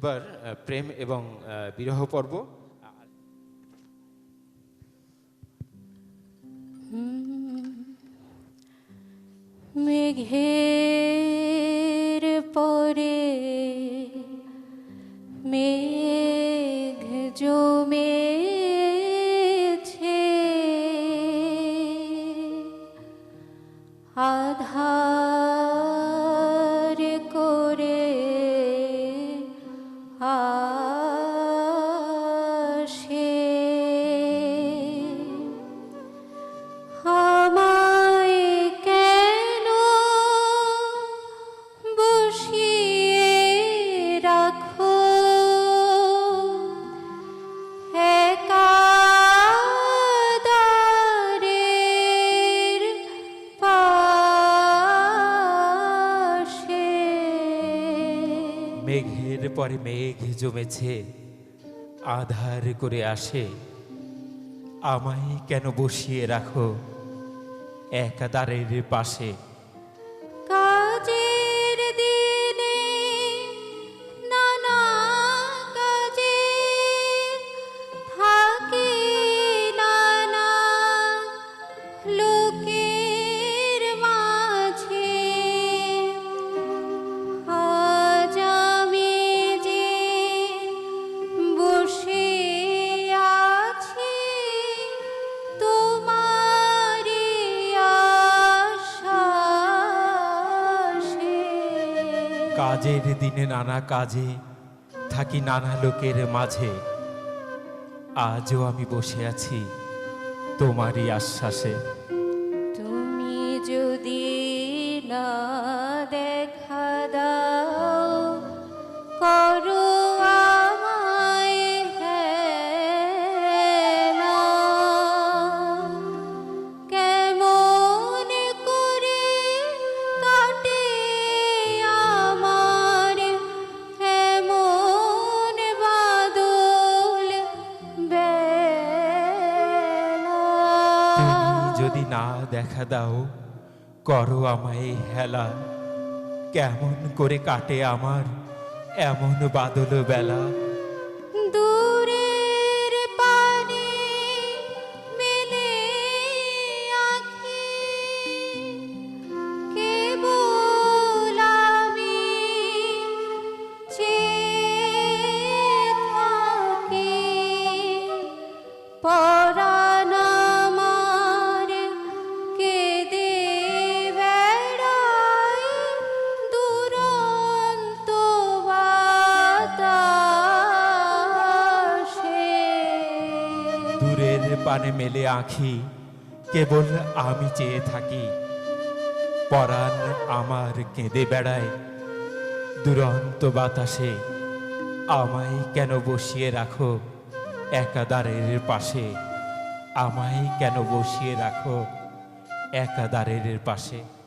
এবার প্রেম এবং বিরহ পর্ব। মেঘের পরে মেঘ জমেছে। আধার মেঘের পরে মেঘ জমেছে আধার করে আসে। আমায় কেন বসিয়ে রাখো? একাদারের পাশে। কাজের দিনে নানা কাজে থাকি নানা লোকের মাঝে। আজও আমি বসে আছি তোমারই আশ্বাসে। তুমি যদি না দেখা যদি না দেখা দাও করো আমায় হেলা। কেমন করে কাটে আমার এমন বাদল বেলা দূরের পানে মেলে আঁখি, কেবল আমি চেয়ে থাকি। পরাণ আমার কেঁদে বেড়ায়, দুরন্ত বাতাসে। আমায় কেন বসিয়ে রাখো একাদারের পাশে? আমায় কেন বসিয়ে রাখো একাদারের পাশে?